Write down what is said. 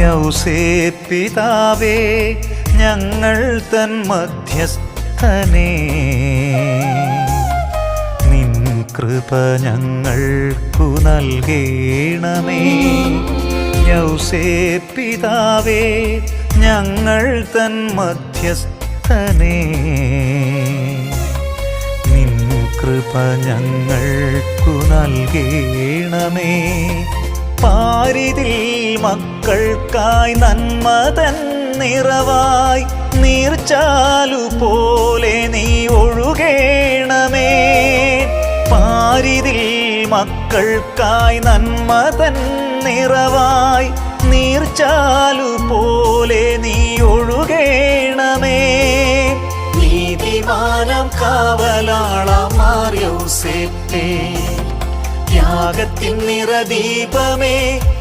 യൗസേ പിതാവേ ഞങ്ങൾ തൻ മധ്യസ്ഥനേ. നിൻ കൃപ ഞങ്ങൾക്കു നൽകേണമേ. യൗസേ പിതാവേ ഞങ്ങൾ തൻ മധ്യസ്ഥനേ. നിൻ കൃപ ഞങ്ങൾക്കു നൽകേണമേ. പാരിതിൽ മക്കൾക്കായി നന്മതൻ നിറവായി നീർച്ചാലു പോലെ നീ ഒഴുകേണമേ. പാരിതിൽ മക്കൾക്കായി നന്മതൻ നിറവായി നീർച്ചാലു പോലെ നീ ഒഴുകേണമേ. നീതിമാനം കാവലാളാം മാറിയോസേപ്പേ ത്യാഗത്തിൻ നിറദീപമേ. ഞങ്ങൾക്കായി